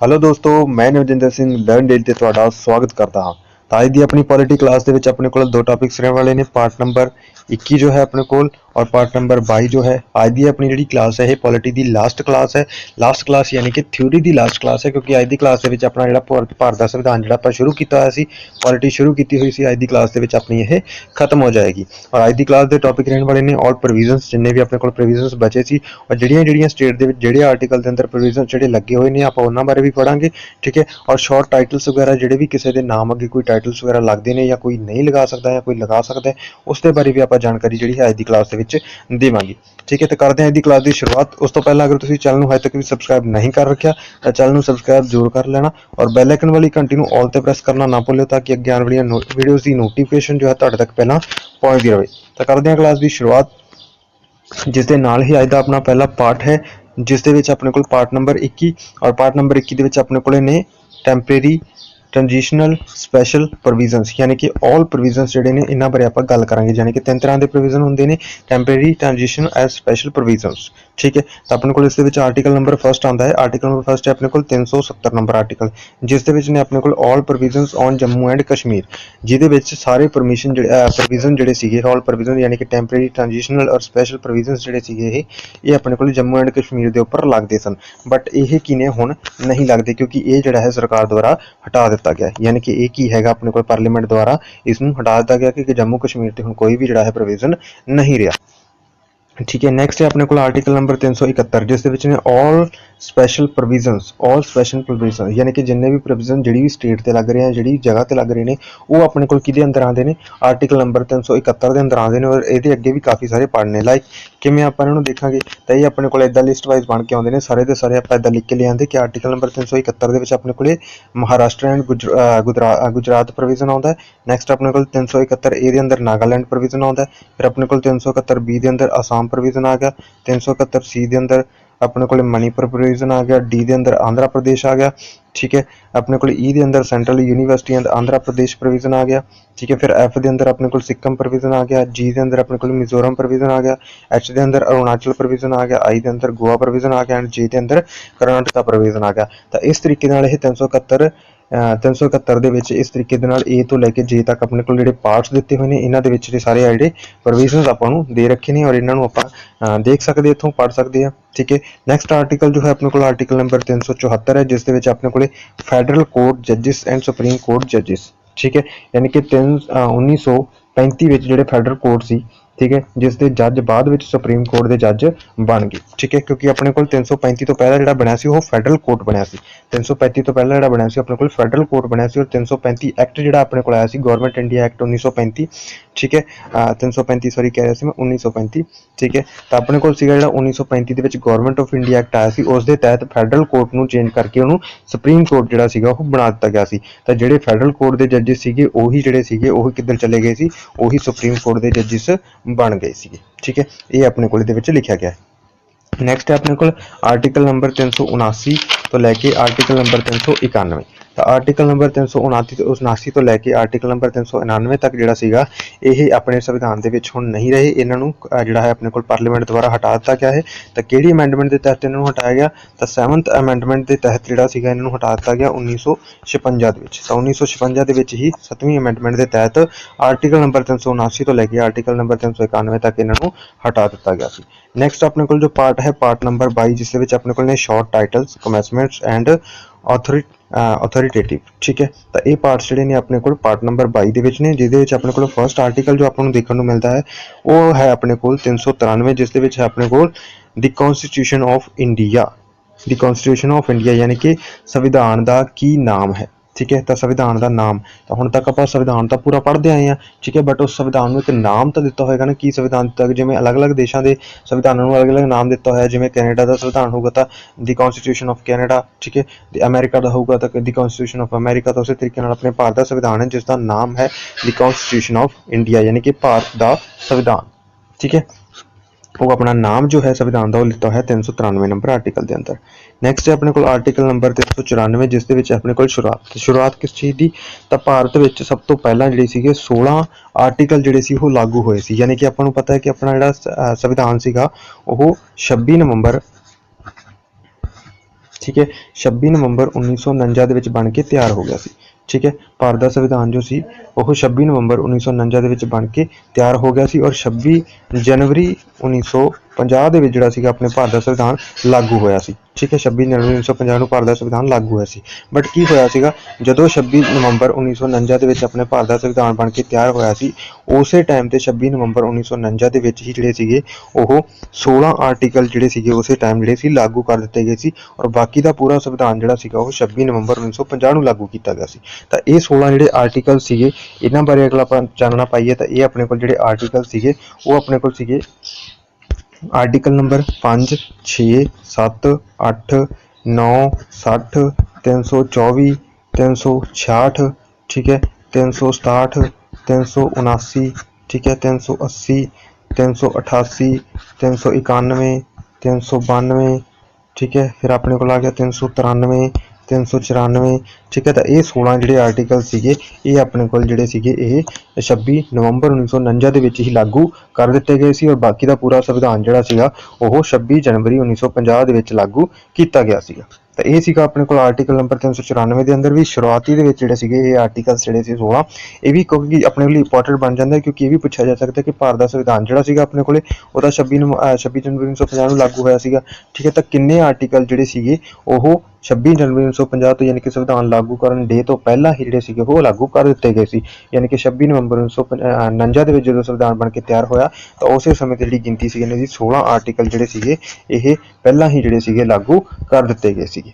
Hello ਦੋਸਤੋ, ਮੈਂ ਨਵਜਿੰਦਰ Singh learn Del ਤੇ ਤੁਹਾਡਾ ਸਵਾਗਤ ਕਰਦਾ ਹਾਂ। ਤਾਂ ਅੱਜ ਦੀ ਆਪਣੀ ਪੋਲਿਟੀ ਕਲਾਸ ਦੇ ਵਿੱਚ ਆਪਣੇ ਕੋਲ ਦੋ ਟਾਪਿਕਸ ਰਹਿਣ ਵਾਲੇ ਨੇ। ਪਾਰਟ ਨੰਬਰ 21 ਜੋ ਹੈ ਆਪਣੇ ਕੋਲ। ਔਰ ਪਾਰਟ ਨੰਬਰ 22 ਜੋ ਹੈ, ਅੱਜ ਦੀ ਆਪਣੀ ਜਿਹੜੀ ਕਲਾਸ ਹੈ, ਇਹ ਪੋਲਿਟੀ ਦੀ ਲਾਸਟ ਕਲਾਸ ਹੈ। ਲਾਸਟ ਕਲਾਸ ਯਾਨੀ ਕਿ ਥਿਊਰੀ ਦੀ ਲਾਸਟ ਕਲਾਸ ਹੈ, ਕਿਉਂਕਿ ਅੱਜ ਦੀ ਕਲਾਸ ਦੇ ਵਿੱਚ ਆਪਣਾ ਜਿਹੜਾ ਭਾਰਤ ਭਾਰਤ ਦਾ ਸੰਵਿਧਾਨ ਜਿਹੜਾ ਆਪਾਂ ਸ਼ੁਰੂ ਕੀਤਾ ਹੋਇਆ ਸੀ ਪੋਲਿਟੀ ਸ਼ੁਰੂ ਕੀਤੀ ਹੋਈ ਸੀ, ਅੱਜ ਦੀ ਕਲਾਸ ਦੇ ਵਿੱਚ ਆਪਣੀ ਇਹ ਖਤਮ ਹੋ ਜਾਏਗੀ। ਔਰ ਅੱਜ ਦੀ ਕਲਾਸ ਦੇ ਟੌਪਿਕ ਰਹਿਣ ਵਾਲੇ ਨੇ ਆਲ ਪ੍ਰੋਵੀਜ਼ਨਸ ਜਿੰਨੇ ਵੀ ਆਪਣੇ ਕੋਲ ਪ੍ਰੋਵੀਜ਼ਨਸ ਬਚੇ ਸੀ, ਔਰ ਜਿਹੜੀਆਂ ਜਿਹੜੀਆਂ ਸਟੇਟ ਦੇ ਵਿੱਚ, ਜਿਹੜੇ ਆਰਟੀਕਲ ਦੇ ਅੰਦਰ ਪ੍ਰੋਵੀਜ਼ਨਸ ਜਿਹੜੇ ਲੱਗੇ ਹੋਏ ਨੇ, ਆਪਾਂ ਉਹਨਾਂ ਬਾਰੇ ਵੀ ਪੜਾਂਗੇ ਠੀਕ ਹੈ? ਔਰ ਸ਼ਾਰਟ ਟਾਈਟਲਸ ਵਗੈਰਾ ਜਿਹੜੇ ਵੀ ਕਿਸੇ ਦੇ ਨਾਮ ਅੱਗੇ ਕੋਈ ਟਾਈਟਲਸ ਵਗੈਰਾ ਲੱਗਦੇ ਨੇ ਜਾਂ ਕੋਈ ਨਹੀਂ ਲਗਾ ਸਕਦਾ ਜਾਂ ਕੋਈ ਲਗਾ ਸਕਦਾ ਉਸ ਦੇ ਬਾਰੇ ਵੀ ਆਪਾਂ ਜਾਣਕਾਰੀ ਜਿਹੜੀ ਹੈ ਅੱਜ ਦੀ ਕਲਾਸ ਦੇ ਵਿੱਚ ਦੇਵਾਂਗੇ। ਠੀਕ ਹੈ, ਤੇ ਕਰਦੇ ਹਾਂ ਅੱਜ ਕਲਾਸ ਦੀ ਸ਼ੁਰੂਆਤ। ਉਸ ਤੋਂ ਪਹਿਲਾਂ ਅਗਰ ਤੁਸੀਂ ਚੈਨਲ ਨੂੰ ਹਜੇ ਤੱਕ ਵੀ ਸਬਸਕ੍ਰਾਈਬ ਨਹੀਂ ਕਰ ਰੱਖਿਆ, ਤਾਂ ਚੈਨਲ ਨੂੰ ਸਬਸਕ੍ਰਾਈਬ ਜ਼ਰੂਰ ਕਰ ਲੈਣਾ ਔਰ ਬੈਲ ਆਈਕਨ ਵਾਲੀ ਘੰਟੀ ਨੂੰ ਆਲ ਤੇ ਪ੍ਰੈਸ ਕਰਨਾ ਨਾ ਭੁੱਲਿਓ ਤਾਂ ਕਿ ਅੱਗੇ ਆਉਣ ਵਾਲੀਆਂ ਵੀਡੀਓਜ਼ ਦੀ ਨੋਟੀਫਿਕੇਸ਼ਨ ਜੋ ਹੈ ਤੁਹਾਡੇ ਤੱਕ ਪਹਿਲਾਂ ਪਹੁੰਚਦੀ ਰਹੇ। ਤਾਂ ਕਰਦੇ ਹਾਂ ਕਲਾਸ ਦੀ ਸ਼ੁਰੂਆਤ, ਜਿਸ ਦੇ ਨਾਲ ਹੀ ਅੱਜ ਦਾ ਆਪਣਾ ਪਹਿਲਾ ਪਾਰਟ ਹੈ, ਜਿਸ ਦੇ ਵਿੱਚ ਆਪਣੇ ਕੋਲ ਪਾਰਟ ਨੰਬਰ 21 ਔਰ ਪਾਰਟ ਨੰਬਰ 21 ਦੇ ਵਿੱਚ ਆਪਣੇ ਕੋਲੇ ਨੇ ਟੈਂਪਰੇਰੀ ਟ੍ਰਾਂਜੀਸ਼ਨਲ ਸਪੈਸ਼ਲ ਪ੍ਰੋਵੀਜ਼ਨਸ ਯਾਨੀ ਕਿ ਆਲ ਪ੍ਰੋਵੀਜ਼ਨਸ ਜਿਹੜੇ ਨੇ, ਇਹਨਾਂ ਬਾਰੇ ਆਪਾਂ ਗੱਲ ਕਰਾਂਗੇ। ਯਾਨੀ ਕਿ ਤਿੰਨ ਤਰ੍ਹਾਂ ਦੇ ਪ੍ਰੋਵੀਜ਼ਨ ਹੁੰਦੇ ਨੇ temporary transition and special provisions ਠੀਕ ਹੈ, ਤਾਂ ਆਪਣੇ ਕੋਲ ਇਸ ਦੇ ਵਿੱਚ ਆਰਟੀਕਲ ਨੰਬਰ ਫਰਸਟ ਆਉਂਦਾ ਹੈ। ਆਰਟੀਕਲ ਨੰਬਰ ਫਰਸਟ ਹੈ ਆਪਣੇ ਕੋਲ 370 ਨੰਬਰ ਆਰਟੀਕਲ ਜਿਸ ਦੇ ਵਿੱਚ ਨੇ ਆਪਣੇ ਕੋਲ all provisions on Jammu and Kashmir ਜਿਹਦੇ ਵਿੱਚ ਸਾਰੇ ਪਰਮਿਸ਼ਨ ਜਿਹੜੇ ਪ੍ਰੋਵੀਜ਼ਨ ਜਿਹੜੇ ਸੀਗੇ ਆਲ ਪ੍ਰੋਵੀਜ਼ਨ ਯਾਨੀ ਕਿ ਟੈਂਪਰੇਰੀ ਟ੍ਰਾਂਜੀਸ਼ਨਲ ਔਰ ਸਪੈਸ਼ਲ ਪ੍ਰੋਵੀਜ਼ਨਸ ਜਿਹੜੇ ਸੀਗੇ ਇਹ ਇਹ ਆਪਣੇ ਕੋਲ ਜੰਮੂ ਐਂਡ ਕਸ਼ਮੀਰ ਦੇ ਉੱਪਰ ਲੱਗਦੇ ਸਨ। ਬਟ ਇਹ ਕੀ ਨੇ ਹੁਣ ਨਹੀਂ ਲੱਗਦੇ, ਕਿਉਂਕਿ ਇਹ ਜਿਹੜਾ ਹੈ ਸਰਕਾਰ ਦੁਆਰਾ ਹਟਾ ਦਿੱਤਾ ਗਿਆ। ਯਾਨੀ ਕਿ ਇਹ ਕੀ ਹੈਗਾ ਆਪਣੇ ਕੋਲ ਪਾਰਲੀਮੈਂਟ ਦੁਆਰਾ, ਇਸ ਨੂੰ ਹਟਾ ਦਿੱਤਾ ਗਿਆ ਕਿ ਜੰਮੂ ਕਸ਼ਮੀਰ ਤੇ ਹੁਣ ਕੋਈ ਵੀ ਜਿਹੜਾ ਹੈ ਪ੍ਰੋਵੀਜ਼ਨ ਨਹੀਂ ਰਿਹਾ। ਠੀਕ ਹੈ ਨੈਕਸਟ ਹੈ ਆਪਣੇ ਕੋਲ ਆਰਟੀਕਲ ਨੰਬਰ 371 ਜਿਸ ਦੇ ਵਿੱਚ ਨੇ all special provisions all special provision ਯਾਨੀ ਕਿ ਜਿੰਨੇ ਵੀ ਪ੍ਰੋਵੀਜ਼ਨ ਜਿਹੜੀ ਵੀ ਸਟੇਟ ਤੇ ਲੱਗ ਰਹੇ ਆ, ਜਿਹੜੀ ਜਗ੍ਹਾ ਤੇ ਲੱਗ ਰਹੇ ਨੇ, ਉਹ ਆਪਣੇ ਕੋਲ ਕਿਹਦੇ ਅੰਦਰ ਆਉਂਦੇ ਨੇ? ਆਰਟੀਕਲ ਨੰਬਰ 371 ਦੇ ਅੰਦਰ ਆਉਂਦੇ ਨੇ ਔਰ ਇਹਦੇ ਅੱਗੇ ਵੀ ਕਾਫੀ ਸਾਰੇ ਪੜ੍ਹਨੇ ਲਾਈਕ ਕਿਵੇਂ ਆਪਾਂ ਇਹਨਾਂ ਨੂੰ ਦੇਖਾਂਗੇ? ਤਾਂ ਇਹ ਆਪਣੇ ਕੋਲ ਇਦਾਂ ਲਿਸਟ ਵਾਈਜ਼ ਬਣ ਕੇ ਆਉਂਦੇ ਨੇ, ਸਾਰੇ ਦੇ ਸਾਰੇ ਆਪਾਂ ਇਦਾਂ ਲਿਖ ਕੇ ਲਿਆਂਦੇ ਕਿ ਆਰਟੀਕਲ ਨੰਬਰ 371 ਦੇ ਵਿੱਚ ਆਪਣੇ ਕੋਲੇ ਮਹਾਰਾਸ਼ਟਰ ਐਂਡ ਗੁਜਰਾਤ ਪ੍ਰੋਵੀਜ਼ਨ ਆਉਂਦਾ ਹੈ। ਨੈਕਸਟ ਆਪਣੇ ਕੋਲ 371 ਏ ਦੇ ਅੰਦਰ ਨਾਗਾਲੈਂਡ ਪ੍ਰੋਵੀਜ਼ਨ ਆਉਂਦਾ ਹੈ। ਫਿਰ ਆਪਣੇ ਕੋਲ 371 ਬੀ ਦੇ ਅੰਦਰ ਅਸਾਮ ਪ੍ਰੋਵੀਜ਼ਨ ਆ ਗਿਆ 371 ਸੀ ਦੇ ਅੰਦਰ ਆਪਣੇ ਕੋਲ ਮਨੀਪੁਰ ਪ੍ਰੋਵੀਜ਼ਨ ਆ ਗਿਆ ਡੀ ਦੇ ਅੰਦਰ ਆਂਧਰਾ ਪ੍ਰਦੇਸ਼ ਆ ਗਿਆ, ਠੀਕ ਹੈ, ਆਪਣੇ ਕੋਲ ਈ e ਦੇ ਅੰਦਰ central university and Andhra Pradesh provision ਆ ਗਿਆ, ਠੀਕ ਹੈ, ਫਿਰ ਐਫ ਦੇ ਅੰਦਰ ਆਪਣੇ ਕੋਲ ਸਿੱਕਮ ਪ੍ਰੋਵੀਜ਼ਨ ਆ ਗਿਆ ਜੀ ਦੇ ਅੰਦਰ ਆਪਣੇ ਕੋਲ ਮਿਜ਼ੋਰਮ ਪ੍ਰੋਵੀਜ਼ਨ ਆ ਗਿਆ ਐਚ ਦੇ ਅੰਦਰ ਅਰੁਣਾਚਲ ਪ੍ਰੋਵੀਜ਼ਨ ਆ ਗਿਆ ਆਈ ਦੇ ਅੰਦਰ ਗੋਆ ਪ੍ਰੋਵੀਜ਼ਨ ਆ ਗਿਆ ਐਂਡ ਜੀ ਦੇ ਅੰਦਰ ਕਰਨਾਟਕਾ ਪ੍ਰੋਵੀਜ਼ਨ ਆ ਗਿਆ, ਤਾਂ ਇਸ ਤਰੀਕੇ ਨਾਲ ਇਹ 371 ਅਹ 371 ਦੇ ਵਿੱਚ ਇਸ ਤਰੀਕੇ ਦੇ ਨਾਲ A ਤੋਂ ਲੈ ਕੇ J ਤੱਕ ਆਪਣੇ ਕੋਲ ਜਿਹੜੇ ਪਾਰਟਸ ਦਿੱਤੇ ਹੋਏ ਨੇ, ਇਹਨਾਂ ਦੇ ਵਿੱਚ ਜਿਹੜੇ ਸਾਰੇ ਆ ਜਿਹੜੇ ਪ੍ਰੋਵੀਜ਼ਨਸ ਆਪਾਂ ਨੂੰ ਦੇ ਰੱਖੇ ਨੇ ਔਰ ਇਹਨਾਂ ਨੂੰ ਆਪਾਂ ਦੇਖ ਸਕਦੇ ਇੱਥੋਂ, ਪੜ੍ਹ ਸਕਦੇ ਆ ਠੀਕ ਹੈ। ਨੈਕਸਟ ਆਰਟੀਕਲ ਜੋ ਹੈ ਆਪਣੇ ਕੋਲ ਆਰਟੀਕਲ ਨੰਬਰ 374 ਹੈ, ਜਿਸ ਦੇ ਵਿੱਚ ਆਪਣੇ ਕੋਲੇ federal court ਜੱਜਿਸ and supreme court ਜੱਜਿਸ ਠੀਕ ਹੈ। ਯਾਨੀ ਕਿ 3 1935 ਵਿੱਚ ਜਿਹੜੇ ਫੈਡਰਲ ਕੋਰਟ ਸੀ ਠੀਕ ਹੈ ਜਿਸ ਦੇ ਜੱਜ ਬਾਅਦ ਵਿੱਚ ਸੁਪਰੀਮ ਕੋਰਟ ਦੇ ਜੱਜ ਬਣ ਗਏ। ਠੀਕ ਹੈ, ਕਿਉਂਕਿ ਆਪਣੇ ਕੋਲ 335 ਤੋਂ ਪਹਿਲਾਂ ਜਿਹੜਾ ਬਣਿਆ ਸੀ, ਉਹ ਫੈਡਰਲ ਕੋਰਟ ਬਣਿਆ ਸੀ। 335 ਤੋਂ ਪਹਿਲਾਂ ਜਿਹੜਾ ਬਣਿਆ ਸੀ, ਆਪਣੇ ਕੋਲ ਫੈਡਰਲ ਕੋਰਟ ਬਣਿਆ ਸੀ, ਔਰ 335 ਐਕਟ ਜਿਹੜਾ ਆਪਣੇ ਕੋਲ ਆਇਆ ਸੀ ਗਵਰਨਮੈਂਟ ਇੰਡੀਆ ਐਕਟ 1935 ਠੀਕ ਹੈ? ਅਹ 335 ਸੌਰੀ ਕਹਿ ਰਿਹਾ ਸੀ ਮੈਂ 1935 ਠੀਕ ਹੈ? ਤਾਂ ਆਪਣੇ ਕੋਲ ਸੀਗਾ ਜਿਹੜਾ 1935 ਦੇ ਵਿੱਚ ਗਵਰਨਮੈਂਟ ਆਫ ਇੰਡੀਆ ਐਕਟ ਆਇਆ ਸੀ, ਉਸ ਦੇ ਤਹਿਤ ਫੈਡਰਲ ਕੋਰਟ ਨੂੰ ਚੇਂਜ ਕਰਕੇ ਉਹਨੂੰ ਸੁਪਰੀਮ ਕੋਰਟ ਜਿਹੜਾ ਸੀਗਾ ਉਹ ਬਣਾ ਦਿੱਤਾ ਗਿਆ ਸੀ। ਤਾਂ ਜਿਹੜੇ ਫੈਡਰਲ ਕੋਰਟ ਦੇ ਜੱਜਿਸ ਸੀਗੇ, ਉਹੀ ਜਿਹੜੇ ਸੀਗੇ, ਉਹੀ ਕਿੱਧਰ ਚਲੇ ਗਏ ਸੀ? ਉਹੀ ਸੁਪਰੀਮ ਕੋਰਟ ਦੇ ਜੱਜਿਸ ਬਣ ਗਏ ਸੀਗੇ, ਠੀਕ ਹੈ? ਇਹ ਆਪਣੇ ਕੋਲ ਇਹਦੇ ਵਿੱਚ ਲਿਖਿਆ ਗਿਆ ਹੈ। ਨੈਕਸਟ ਹੈ ਆਪਣੇ ਕੋਲ ਆਰਟੀਕਲ ਨੰਬਰ 379 ਤੋਂ ਲੈ ਕੇ ਆਰਟੀਕਲ ਨੰਬਰ 391 ਤਾਂ ਆਰਟੀਕਲ ਨੰਬਰ 329 ਤੋਂ 79 ਤੋਂ ਲੈ ਕੇ ਆਰਟੀਕਲ ਨੰਬਰ 399 ਤੱਕ ਜਿਹੜਾ ਸੀਗਾ, ਇਹ ਆਪਣੇ ਸੰਵਿਧਾਨ ਦੇ ਵਿੱਚ ਹੁਣ ਨਹੀਂ ਰਹੇ। ਇਹਨਾਂ ਨੂੰ ਜਿਹੜਾ ਹੈ ਆਪਣੇ ਕੋਲ ਪਾਰਲੀਮੈਂਟ ਦੁਆਰਾ ਹਟਾ ਦਿੱਤਾ ਗਿਆ ਹੈ। ਤਾਂ ਕਿਹੜੀ ਅਮੈਂਡਮੈਂਟ ਦੇ ਤਹਿਤ ਇਹਨਾਂ ਨੂੰ ਹਟਾਇਆ ਗਿਆ? ਤਾਂ 7th ਅਮੈਂਡਮੈਂਟ ਦੇ ਤਹਿਤ ਜਿਹੜਾ ਸੀਗਾ ਇਹਨਾਂ ਨੂੰ ਹਟਾ ਦਿੱਤਾ ਗਿਆ 1956 ਦੇ ਵਿੱਚ। ਤਾਂ 1956 ਦੇ ਵਿੱਚ ਹੀ 7ਵੀਂ ਅਮੈਂਡਮੈਂਟ ਦੇ ਤਹਿਤ ਆਰਟੀਕਲ ਨੰਬਰ 379 ਤੋਂ ਲੈ ਕੇ ਆਰਟੀਕਲ ਨੰਬਰ 391 ਤੱਕ ਇਹਨਾਂ ਨੂੰ ਹਟਾ ਦਿੱਤਾ ਗਿਆ ਸੀ। ਨੈਕਸਟ ਆਪਣੇ ਕੋਲ ਜੋ ਪਾਰਟ ਹੈ ਪਾਰਟ ਨੰਬਰ 22 ਜਿਸ ਦੇ ਵਿੱਚ ਆਪਣੇ ਕੋਲ ਨੇ short titles commencements and authority authoritative ਠੀਕ ਹੈ? ਤਾਂ ਇਹ ਪਾਰਟਸ ਜਿਹੜੇ ਨੇ ਆਪਣੇ ਕੋਲ ਪਾਰਟ ਨੰਬਰ 22 ਦੇ ਵਿੱਚ ਨੇ, ਜਿਹਦੇ ਵਿੱਚ ਆਪਣੇ ਕੋਲ ਫਰਸਟ ਆਰਟੀਕਲ ਜੋ ਆਪਾਂ ਨੂੰ ਦੇਖਣ ਨੂੰ ਮਿਲਦਾ ਹੈ, ਉਹ ਹੈ ਆਪਣੇ ਕੋਲ 393 ਜਿਸ ਦੇ ਵਿੱਚ ਹੈ ਆਪਣੇ ਕੋਲ the constitution of India the constitution of India ਯਾਨੀ ਕਿ ਸੰਵਿਧਾਨ ਦਾ ਕੀ ਨਾਮ ਹੈ। ਠੀਕ ਹੈ, ਤਾਂ ਸੰਵਿਧਾਨ ਦਾ ਨਾਮ। ਤਾਂ ਹੁਣ ਤੱਕ ਆਪਾਂ ਸੰਵਿਧਾਨ ਤਾਂ ਪੂਰਾ ਪੜ੍ਹਦੇ ਆਏ ਆ ਠੀਕ ਹੈ ਬਟ ਉਸ ਸੰਵਿਧਾਨ ਨੂੰ ਇੱਕ ਨਾਮ ਤਾਂ ਦਿੱਤਾ ਹੋਏਗਾ ਨਾ, ਕੀ ਸੰਵਿਧਾਨ ਦਿੱਤਾ ਜਿਵੇਂ ਅਲੱਗ-ਅਲੱਗ ਦੇਸ਼ਾਂ ਦੇ ਸੰਵਿਧਾਨਾਂ ਨੂੰ ਅਲੱਗ-ਅਲੱਗ ਨਾਮ ਦਿੱਤਾ ਹੋਇਆ, ਜਿਵੇਂ ਕੈਨੇਡਾ ਦਾ ਸੰਵਿਧਾਨ ਹੋਊਗਾ ਤਾਂ ਦੀ ਕਨਸਟੀਟਿਊਸ਼ਨ ਆਫ ਕੈਨੇਡਾ ਠੀਕ ਹੈ, ਤੇ ਅਮਰੀਕਾ ਦਾ ਹੋਊਗਾ ਤਾਂ ਦੀ ਕਨਸਟੀਟਿਊਸ਼ਨ ਆਫ ਅਮਰੀਕਾ ਤਾਂ ਉਸੇ ਤਰੀਕੇ ਨਾਲ ਆਪਣੇ ਭਾਰਤ ਦਾ ਸੰਵਿਧਾਨ ਹੈ, ਜਿਸ ਦਾ ਨਾਮ ਹੈ ਦੀ ਕਨਸਟੀਟਿਊਸ਼ਨ ਆਫ ਇੰਡੀਆ ਯਾਨੀ ਕਿ ਭਾਰਤ ਦਾ ਸੰਵਿਧਾਨ, ਠੀਕ ਹੈ। ਉਹ ਆਪਣਾ ਨਾਮ ਜੋ ਹੈ, ਸੰਵਿਧਾਨ ਦਾ ਉਹ ਲਿਖਤਾ ਹੈ 393 ਨੰਬਰ ਆਰਟੀਕਲ ਦੇ ਅੰਦਰ। ਨੈਕਸਟ ਹੈ ਆਪਣੇ ਕੋਲ ਆਰਟੀਕਲ ਨੰਬਰ 394 ਜਿਸ ਦੇ ਵਿੱਚ ਆਪਣੇ ਕੋਲ ਸ਼ੁਰੂਆਤ ਸ਼ੁਰੂਆਤ ਕਿਸ ਚੀਜ਼ ਦੀ? ਤਾਂ ਭਾਰਤ ਵਿੱਚ ਸਭ ਤੋਂ ਪਹਿਲਾਂ ਜਿਹੜੇ ਸੀਗੇ 16 ਆਰਟੀਕਲ ਜਿਹੜੇ ਸੀ, ਉਹ ਲਾਗੂ ਹੋਏ ਸੀ। ਯਾਨੀ ਕਿ ਆਪਾਂ ਨੂੰ ਪਤਾ ਹੈ ਕਿ ਆਪਣਾ ਜਿਹੜਾ ਸੰਵਿਧਾਨ ਸੀਗਾ, ਉਹ 26 ਨਵੰਬਰ, ਠੀਕ ਹੈ 26 ਨਵੰਬਰ 1949 ਦੇ ਵਿੱਚ ਬਣ ਕੇ ਤਿਆਰ ਹੋ ਗਿਆ ਸੀ। ਠੀਕ ਹੈ ਭਾਰਤ ਦਾ ਸੰਵਿਧਾਨ ਜੋ ਸੀ, ਉਹ 26 ਨਵੰਬਰ 1949 ਦੇ ਵਿੱਚ ਬਣ ਕੇ ਤਿਆਰ ਹੋ ਗਿਆ ਸੀ ਔਰ 26 ਜਨਵਰੀ 1950 ਦੇ ਵਿੱਚ ਜਿਹੜਾ ਸੀਗਾ ਆਪਣੇ ਭਾਰਤ ਦਾ ਸੰਵਿਧਾਨ ਲਾਗੂ ਹੋਇਆ ਸੀ। ਠੀਕ ਹੈ 26 ਜਨਵਰੀ 1950 ਨੂੰ ਭਾਰਤ ਦਾ ਸੰਵਿਧਾਨ ਲਾਗੂ ਹੋਇਆ ਸੀ। ਬਟ ਕੀ ਹੋਇਆ ਸੀਗਾ, ਜਦੋਂ 26 ਨਵੰਬਰ 1949 ਦੇ ਵਿੱਚ ਆਪਣੇ ਭਾਰਤ ਦਾ ਸੰਵਿਧਾਨ ਬਣ ਕੇ ਤਿਆਰ ਹੋਇਆ ਸੀ, ਉਸੇ ਟਾਈਮ ਤੇ 26 ਨਵੰਬਰ 1949 ਦੇ ਵਿੱਚ ਹੀ ਜਿਹੜੇ ਸੀਗੇ, ਉਹ 16 ਆਰਟੀਕਲ ਜਿਹੜੇ ਸੀਗੇ, ਉਸੇ ਟਾਈਮ ਜਿਹੜੇ ਸੀ, ਲਾਗੂ ਕਰ ਦਿੱਤੇ ਗਏ ਸੀ ਔਰ ਬਾਕੀ ਦਾ ਪੂਰਾ ਸੰਵਿਧਾਨ ਜਿਹੜਾ ਸੀਗਾ, ਉਹ 26 ਨਵੰਬਰ 1950 ਨੂੰ ਲਾਗੂ ਕੀਤਾ ਗਿਆ ਸੀ। ਤਾਂ ਇਸ 16 ਜਿਹੜੇ ਆਰਟੀਕਲ ਸੀਗੇ, ਇਹਨਾਂ ਬਾਰੇ ਅਗਲਾ ਆਪਾਂ ਜਾਣਨਾ ਪਾਈਏ ਤਾਂ ਇਹ ਆਪਣੇ ਕੋਲ ਜਿਹੜੇ ਆਰਟੀਕਲ ਸੀਗੇ, ਉਹ ਆਪਣੇ ਕੋਲ ਸੀਗੇ ਆਰਟੀਕਲ ਨੰਬਰ 5 6 7 8 9 60 324 366 ਠੀਕ ਹੈ 367 379 ਠੀਕ ਹੈ 380 388 391 392 ਠੀਕ ਹੈ, ਫਿਰ ਆਪਣੇ ਕੋਲ ਆ ਗਿਆ 393 394 ਠੀਕ ਹੈ, ਤਾਂ ਇਹ 16 ਜਿਹੜੇ ਆਰਟੀਕਲ ਸੀਗੇ, ਇਹ ਆਪਣੇ ਕੋਲ ਜਿਹੜੇ ਸੀਗੇ, ਇਹ 26 ਨਵੰਬਰ 1949 ਦੇ ਵਿੱਚ ਹੀ ਲਾਗੂ ਕਰ ਦਿੱਤੇ ਗਏ ਸੀ ਔਰ ਬਾਕੀ ਦਾ ਪੂਰਾ ਸੰਵਿਧਾਨ ਜਿਹੜਾ ਸੀਗਾ, ਉਹ 26 ਜਨਵਰੀ 1950 ਦੇ ਵਿੱਚ ਲਾਗੂ ਕੀਤਾ ਗਿਆ ਸੀਗਾ। ਤਾਂ ਇਹ ਸੀਗਾ ਆਪਣੇ ਕੋਲ ਆਰਟੀਕਲ ਨੰਬਰ 394 ਦੇ ਅੰਦਰ ਵੀ, ਸ਼ੁਰੂਆਤੀ ਦੇ ਵਿੱਚ ਜਿਹੜੇ ਸੀਗੇ, ਇਹ ਆਰਟੀਕਲਸ ਜਿਹੜੇ ਸੀ 16 ਇਹ ਵੀ ਕਿਉਂਕਿ ਆਪਣੇ ਲਈ ਇੰਪੋਰਟੈਂਟ ਬਣ ਜਾਂਦਾ ਕਿਉਂਕਿ ਇਹ ਵੀ ਪੁੱਛਿਆ ਜਾ ਸਕਦਾ ਕਿ ਭਾਰਤ ਦਾ ਸੰਵਿਧਾਨ ਜਿਹੜਾ ਸੀਗਾ ਆਪਣੇ ਕੋਲੇ, ਉਹਦਾ 26 ਨੂੰ 26 ਜਨਵਰੀ 1950 ਨੂੰ ਲਾਗੂ ਹੋਇਆ ਸੀਗਾ। ਠੀਕ ਹੈ, ਤਾਂ ਕਿੰਨੇ ਆਰਟੀਕਲ ਜਿਹੜੇ ਸੀਗੇ, ਉਹ 26 ਜਨਵਰੀ 1950 ਤੋਂ ਯਾਨੀ ਕਿ ਸੰਵਿਧਾਨ ਲਾਗੂ ਕਰਨ ਦੇ ਤੋਂ ਪਹਿਲਾਂ ਹੀ ਜਿਹੜੇ ਸੀਗੇ, ਉਹ ਲਾਗੂ ਕਰ ਦਿੱਤੇ ਗਏ ਸੀ। ਯਾਨੀ ਕਿ 26 ਨਵੰਬਰ 1949 ਦੇ ਵਿੱਚ ਜਦੋਂ ਸੰਵਿਧਾਨ ਬਣ ਕੇ ਤਿਆਰ ਹੋਇਆ, ਤਾਂ ਉਸੇ ਸਮੇਂ ਤੇ ਜਿਹੜੀ ਗਿਣਤੀ ਸੀਗੀ ਇਹਨਾਂ ਦੀ 16 ਆਰਟੀਕਲ ਜਿਹੜੇ ਸੀਗੇ, ਇਹ ਪਹਿਲਾਂ ਹੀ ਜਿਹੜੇ ਸੀਗੇ, ਲਾਗੂ ਕਰ ਦਿੱਤੇ ਗਏ ਸੀਗੇ।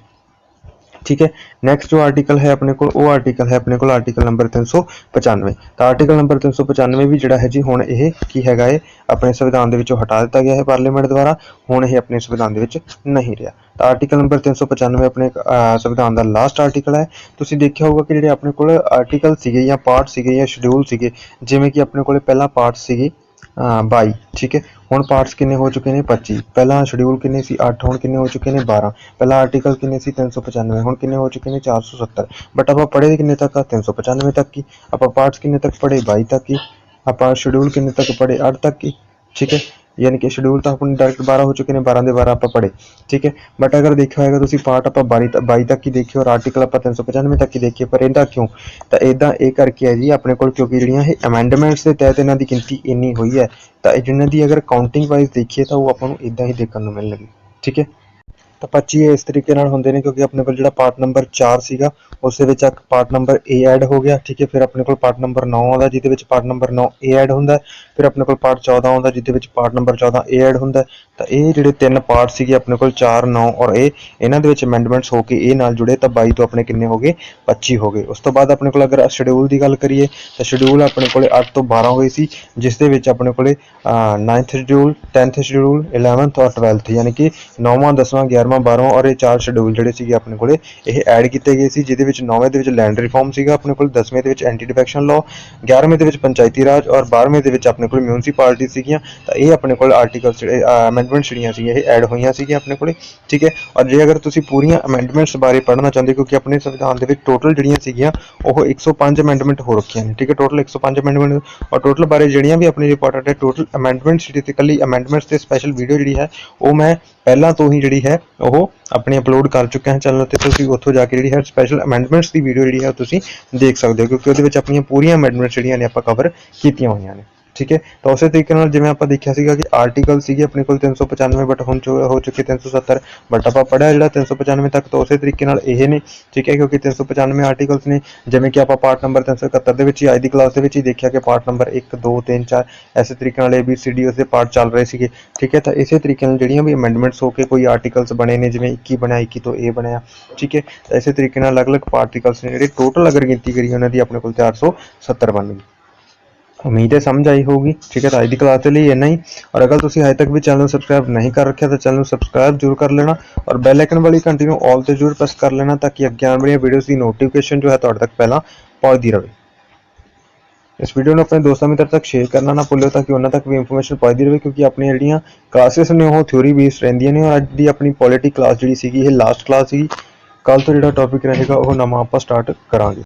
ਠੀਕ ਹੈ? ਨੈਕਸਟ ਜੋ ਆਰਟੀਕਲ ਹੈ ਆਪਣੇ ਕੋਲ, ਉਹ ਆਰਟੀਕਲ ਹੈ ਆਪਣੇ ਕੋਲ ਆਰਟੀਕਲ ਨੰਬਰ 395 ਤਾਂ ਆਰਟੀਕਲ ਨੰਬਰ 395 ਵੀ ਜਿਹੜਾ ਹੈ ਜੀ, ਹੁਣ ਇਹ ਕੀ ਹੈਗਾ ਹੈ ਆਪਣੇ ਸੰਵਿਧਾਨ ਦੇ ਵਿੱਚੋਂ ਹਟਾ ਦਿੱਤਾ ਗਿਆ ਹੈ ਪਾਰਲੀਮੈਂਟ ਦੁਆਰਾ, ਹੁਣ ਇਹ ਆਪਣੇ ਸੰਵਿਧਾਨ ਦੇ ਵਿੱਚ ਨਹੀਂ ਰਿਹਾ। ਤਾਂ ਆਰਟੀਕਲ ਨੰਬਰ 395 ਆਪਣੇ ਸੰਵਿਧਾਨ ਦਾ ਲਾਸਟ ਆਰਟੀਕਲ ਹੈ। ਤੁਸੀਂ ਦੇਖਿਆ ਹੋਊਗਾ ਕਿ ਜਿਹੜੇ ਆਪਣੇ ਕੋਲ ਆਰਟੀਕਲ ਸੀਗੇ ਜਾਂ ਪਾਰਟ ਸੀਗੇ ਜਾਂ ਸ਼ਡਿਊਲ ਸੀਗੇ, ਜਿਵੇਂ ਕਿ ਆਪਣੇ ਕੋਲੇ ਪਹਿਲਾ ਪਾਰਟ ਸੀਗੇ 22 ਠੀਕ ਹੈ ਹੁਣ ਪਾਰਟਸ ਕਿੰਨੇ ਹੋ ਚੁੱਕੇ ਨੇ 25 ਪਹਿਲਾਂ ਸ਼ਡਿਊਲ ਕਿੰਨੇ ਸੀ 8 ਹੁਣ ਕਿੰਨੇ ਹੋ ਚੁੱਕੇ ਨੇ 12 ਪਹਿਲਾਂ ਆਰਟੀਕਲ ਕਿੰਨੇ ਸੀ 395 ਹੁਣ ਕਿੰਨੇ ਹੋ ਚੁੱਕੇ ਨੇ 470 ਬਟ ਆਪਾਂ ਪੜ੍ਹੇ ਕਿੰਨੇ ਤੱਕ ਆ 395 ਤੱਕ ਹੀ ਆਪਾਂ ਪਾਰਟਸ ਕਿੰਨੇ ਤੱਕ ਪੜ੍ਹੇ 22 ਤੱਕ ਹੀ ਆਪਾਂ ਸ਼ਡਿਊਲ ਕਿੰਨੇ ਤੱਕ ਪੜ੍ਹੇ 8 ਤੱਕ ਹੀ ਠੀਕ ਹੈ ਯਾਨੀ ਕਿ ਸ਼ਡਿਊਲ ਤਾਂ ਆਪਣੇ ਡਾਇਰੈਕਟ 12 ਹੋ ਚੁੱਕੇ ਨੇ 12 ਦੇ 12 ਆਪਾਂ ਪੜ੍ਹੇ, ਠੀਕ ਹੈ? ਬਟ ਅਗਰ ਦੇਖਿਆ ਹੋਏਗਾ ਤੁਸੀਂ ਪਾਰਟ ਆਪਾਂ 22 ਤ- 22 ਤੱਕ ਹੀ ਦੇਖਿਓ, ਔਰ ਆਰਟੀਕਲ ਆਪਾਂ 395 ਤੱਕ ਹੀ ਦੇਖੀਏ ਪਰ ਇਹਦਾ ਕਿਉਂ? ਤਾਂ ਇਦਾਂ ਇਹ ਕਰਕੇ ਹੈ ਜੀ, ਆਪਣੇ ਕੋਲ ਕਿਉਂਕਿ ਜਿਹੜੀਆਂ ਇਹ ਅਮੈਂਡਮੈਂਟਸ ਦੇ ਤਹਿਤ ਇਹਨਾਂ ਦੀ ਗਿਣਤੀ ਇੰਨੀ ਹੋਈ ਹੈ, ਤਾਂ ਇਹ ਜਿਨ੍ਹਾਂ ਦੀ ਅਗਰ ਕਾਊਂਟਿੰਗ ਵਾਈਜ਼ ਦੇਖੀਏ ਤਾਂ ਉਹ ਆਪਾਂ ਨੂੰ ਇਦਾਂ ਹੀ ਦੇਖਣ ਨੂੰ ਮਿਲਣਗੇ, ਠੀਕ ਹੈ? ਤਾਂ 25 ਇਸ ਤਰੀਕੇ ਨਾਲ ਹੁੰਦੇ ਨੇ ਕਿਉਂਕਿ ਆਪਣੇ ਕੋਲ ਜਿਹੜਾ ਪਾਰਟ ਨੰਬਰ 4 ਸੀਗਾ, ਉਸ ਦੇ ਵਿੱਚ ਇੱਕ ਪਾਰਟ ਨੰਬਰ A ਐਡ ਹੋ ਗਿਆ, ਠੀਕ ਹੈ, ਫਿਰ ਆਪਣੇ ਕੋਲ ਪਾਰਟ ਨੰਬਰ 9 ਆਉਂਦਾ, ਜਿਹਦੇ ਵਿੱਚ ਪਾਰਟ ਨੰਬਰ 9 A ਐਡ ਹੁੰਦਾ, ਫਿਰ ਆਪਣੇ ਕੋਲ ਪਾਰਟ 14 ਆਉਂਦਾ, ਜਿਹਦੇ ਵਿੱਚ ਪਾਰਟ ਨੰਬਰ 14 A ਐਡ ਹੁੰਦਾ, ਤਾਂ ਇਹ ਜਿਹੜੇ ਤਿੰਨ ਪਾਰਟ ਸੀਗੇ ਆਪਣੇ ਕੋਲ 4 9 ਔਰ A, ਇਹਨਾਂ ਦੇ ਵਿੱਚ ਅਮੈਂਡਮੈਂਟਸ ਹੋ ਕੇ ਇਹ ਨਾਲ ਜੁੜੇ, ਤਾਂ 22 ਤੋਂ ਆਪਣੇ ਕਿੰਨੇ ਹੋ ਗਏ? 25 ਹੋ ਗਏ। ਉਸ ਤੋਂ ਬਾਅਦ ਆਪਣੇ ਕੋਲ ਅਗਰ ਸ਼ਡਿਊਲ ਦੀ ਗੱਲ ਕਰੀਏ, ਤਾਂ ਸ਼ਡਿਊਲ ਆਪਣੇ ਕੋਲੇ 8 ਤੋਂ 12 ਹੋਏ ਸੀ, ਜਿਸ ਦੇ ਵਿੱਚ ਆਪਣੇ ਕੋਲੇ 9th schedule 10th schedule 11th ਔਰ 12th ਯਾਨੀ ਕਿ 9ਵਾਂ 10ਵਾਂ 11ਵਾਂ 12ਵਾਂ ਔਰ ਇਹ ਚਾਰ ਸ਼ਡਿਊਲ ਜਿਹੜੇ ਸੀਗੇ ਆਪਣੇ ਕੋਲੇ, ਇਹ ਐਡ ਕੀਤੇ ਗਏ ਸੀ, ਜਿਹਦੇ ਵਿੱਚ 9ਵੇਂ ਦੇ ਵਿੱਚ ਲੈਂਡ ਰਿਫਾਰਮ ਸੀਗਾ ਆਪਣੇ ਕੋਲ 10ਵੇਂ ਦੇ ਵਿੱਚ ਐਂਟੀ ਡਿਫੈਕਸ਼ਨ ਲਾਅ 11ਵੇਂ ਦੇ ਵਿੱਚ ਪੰਚਾਇਤੀ ਰਾਜ ਔਰ 12ਵੇਂ ਦੇ ਵਿੱਚ ਆਪਣੇ ਕੋਲ ਮਿਊਨਿਸਪੈਲਿਟੀ ਸੀਗੀਆਂ। ਤਾਂ ਇਹ ਆਪਣੇ ਕੋਲ ਆਰਟੀਕਲ ਜਿਹੜੇ ਅਮੈਂਡਮੈਂਟ ਜਿਹੜੀਆਂ ਸੀਗੀਆਂ, ਇਹ ਐਡ ਹੋਈਆਂ ਸੀਗੀਆਂ ਆਪਣੇ ਕੋਲੇ, ਠੀਕ ਹੈ? ਔਰ ਜੇ ਅਗਰ ਤੁਸੀਂ ਪੂਰੀਆਂ ਅਮੈਂਡਮੈਂਟਸ ਬਾਰੇ ਪੜ੍ਹਨਾ ਚਾਹੁੰਦੇ ਹੋ, ਕਿਉਂਕਿ ਆਪਣੇ ਸੰਵਿਧਾਨ ਦੇ ਵਿੱਚ ਟੋਟਲ ਜਿਹੜੀਆਂ ਸੀਗੀਆਂ, ਉਹ 105 ਅਮੈਂਡਮੈਂਟ ਹੋ ਰੱਖੀਆਂ ਨੇ, ਠੀਕ ਹੈ? ਟੋਟਲ 105 ਅਮੈਂਡਮੈਂਟ ਔਰ ਟੋਟਲ ਬਾਰੇ ਜਿਹੜੀਆਂ ਵੀ ਆਪਣੀ ਇੰਪੋਰਟੈਂਟ ਹੈ ਟੋਟਲ ਅਮੈਂਡਮੈਂਟਸ ਜਿਹੜੀ ਤੇ ਕੱਲੀ ਅਮੈਂਡਮੈਂਟਸ ਤੇ ਸਪੈਸ਼ਲ ਵੀਡੀਓ ਜਿਹੜੀ ਹੈ, ਉਹ ਮੈਂ ਪਹਿਲਾਂ ਤੋਂ ਹੀ ਜਿਹੜੀ ਹੈ ਉਹ ਆਪਣੀ ਅਪਲੋਡ ਕਰ ਚੁੱਕਿਆ ਹੈ ਚੈਨਲ ਤੇ, ਤੁਸੀਂ ਉੱਥੋਂ ਜਾ ਕੇ ਜਿਹੜੀ ਹੈ ਸਪੈਸ਼ਲ ਅਮੈਂਡਮੈਂਟਸ ਦੀ ਵੀਡੀਓ ਜਿਹੜੀ ਹੈ ਉਹ ਤੁਸੀਂ ਦੇਖ ਸਕਦੇ ਹੋ, ਕਿਉਂਕਿ ਉਹਦੇ ਵਿੱਚ ਆਪਣੀਆਂ ਪੂਰੀਆਂ ਅਮੈਂਡਮੈਂਟਸ ਜਿਹੜੀਆਂ ਨੇ ਆਪਾਂ ਕਵਰ ਕੀਤੀਆਂ ਹੋਈਆਂ ਨੇ। ਠੀਕ ਹੈ? ਤਾਂ ਉਸੇ ਤਰੀਕੇ ਨਾਲ ਜਿਵੇਂ ਆਪਾਂ ਦੇਖਿਆ ਸੀਗਾ ਕਿ ਆਰਟੀਕਲ ਸੀਗੇ ਆਪਣੇ ਕੋਲ 395 ਬਟ ਹੁਣ ਜੋ ਹੋ ਚੁੱਕੇ 370 ਬਟ ਆਪਾਂ ਪੜਿਆ ਜਿਹੜਾ 395 ਤੱਕ, ਤਾਂ ਉਸੇ ਤਰੀਕੇ ਨਾਲ ਇਹ ਨੇ, ਠੀਕ ਹੈ? ਕਿਉਂਕਿ 395 ਆਰਟੀਕਲਸ ਨੇ, ਜਿਵੇਂ ਕਿ ਆਪਾਂ ਪਾਰਟ ਨੰਬਰ 371 ਦੇ ਵਿੱਚ ਹੀ, ਅੱਜ ਦੀ ਕਲਾਸ ਦੇ ਵਿੱਚ ਹੀ ਦੇਖਿਆ ਕਿ ਪਾਰਟ ਨੰਬਰ 1 2 3 4 ਐਸੇ ਤਰੀਕੇ ਨਾਲ ABCD ਉਸ e, ਦੇ ਪਾਰਟ ਚੱਲ ਰਹੇ ਸੀਗੇ, ਠੀਕ ਹੈ? ਤਾਂ ਇਸੇ ਤਰੀਕੇ ਨਾਲ ਜਿਹੜੀਆਂ ਵੀ ਅਮੈਂਡਮੈਂਟਸ ਹੋ ਕੇ ਕੋਈ ਆਰਟੀਕਲਸ ਬਣੇ ਨੇ, ਜਿਵੇਂ 21 ਬਣਿਆ 21 ਤੋਂ ਇਹ ਬਣਿਆ, ਠੀਕ ਹੈ? ਤਾਂ ਇਸੇ ਤਰੀਕੇ ਨਾਲ ਅਲੱਗ-ਅਲੱਗ ਪਾਰਟੀਕਲਸ ਨੇ, ਜਿਹੜੇ ਟੋਟਲ ਅਗਰ ਗਿਣਤੀ ਕਰੀ ਉਹਨਾਂ ਦੀ, ਆਪਣੇ ਕੋਲ 470 ਬਣ ਗਈ। ਉਮੀਦ ਹੈ ਸਮਝ ਆਈ ਹੋਊਗੀ ਠੀਕ ਹੈ ਤਾਂ ਅੱਜ ਦੀ ਕਲਾਸ ਦੇ ਲਈ ਇੰਨਾ ਹੀ ਔਰ ਅਗਰ ਤੁਸੀਂ ਹਜੇ ਤੱਕ ਵੀ ਚੈਨਲ ਨੂੰ ਸਬਸਕ੍ਰਾਈਬ ਨਹੀਂ ਕਰ ਰੱਖਿਆ ਤਾਂ ਚੈਨਲ ਨੂੰ ਸਬਸਕ੍ਰਾਈਬ ਜ਼ਰੂਰ ਕਰ ਲੈਣਾ ਔਰ ਬੈਲ ਆਈਕਨ ਵਾਲੀ ਘੰਟੀ ਨੂੰ ਆਲ ਤੇ ਜ਼ਰੂਰ ਪ੍ਰੈਸ ਕਰ ਲੈਣਾ ਤਾਂ ਕਿ ਅੱਗੇ ਆਉਣ ਵਾਲੀਆਂ ਵੀਡੀਓਜ਼ ਦੀ ਨੋਟੀਫਿਕੇਸ਼ਨ ਜੋ ਹੈ ਤੁਹਾਡੇ ਤੱਕ ਪਹਿਲਾਂ ਪਹੁੰਚਦੀ ਰਹੇ ਇਸ ਵੀਡੀਓ ਨੂੰ ਆਪਣੇ ਦੋਸਤਾਂ ਮਿੱਤਰ ਤੱਕ ਸ਼ੇਅਰ ਕਰਨਾ ਨਾ ਭੁੱਲਿਓ ਤਾਂ ਕਿ ਉਹਨਾਂ ਤੱਕ ਵੀ ਇਨਫੋਰਮੇਸ਼ਨ ਪਹੁੰਚਦੀ ਰਹੇ ਕਿਉਂਕਿ ਆਪਣੀਆਂ ਜਿਹੜੀਆਂ ਕਲਾਸਿਸ ਨੇ ਉਹ ਥਿਉਰੀ ਬੇਸਡ ਰਹਿੰਦੀਆਂ ਨੇ ਔਰ ਅੱਜ ਦੀ ਆਪਣੀ ਪੋਲਿਟੀ ਕਲਾਸ ਜਿਹੜੀ ਸੀਗੀ ਇਹ ਲਾਸਟ ਕਲਾਸ ਸੀਗੀ ਕੱਲ ਤੋਂ ਜਿਹੜਾ ਟੌਪਿਕ ਰਹੇਗਾ ਉਹ ਨਵਾਂ ਆਪਾਂ ਸਟਾਰਟ ਕਰਾਂਗੇ